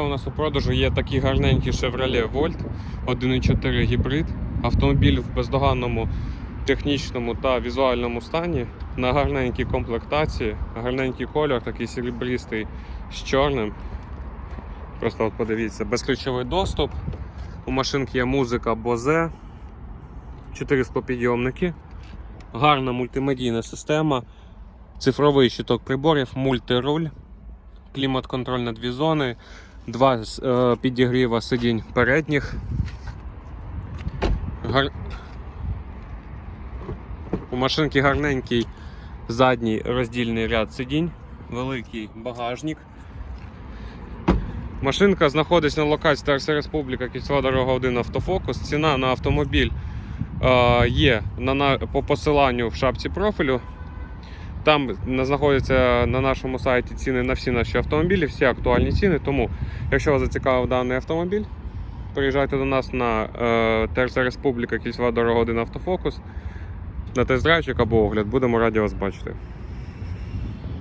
У нас у продажу є такий гарненький Chevrolet Volt 1.4 гібрид. Автомобіль в бездоганному технічному та візуальному стані. На гарненькій комплектації, гарненький кольор, такий серебристий з чорним. Просто от подивіться, безключовий доступ. У машинки є музика Bose, 4 склопідйомники, гарна мультимедійна система, цифровий щиток приборів, мультируль, клімат-контроль на дві зони, два е, підігріва сидінь передніх. Гар... У машинки гарненький задній роздільний ряд сидінь, великий багажник. Машинка знаходиться на локації Тарса Республіка, Кільцева дорога 1 автофокус. Ціна на автомобіль е, є на, на, по посиланню в шапці профілю. Там знаходяться на нашому сайті ціни на всі наші автомобілі, всі актуальні ціни. Тому, якщо вас зацікавив даний автомобіль, приїжджайте до нас на е, ТРЦ Республіка, Кільцева дорога 1 автофокус. На тест-драйвчик або огляд. Будемо раді вас бачити.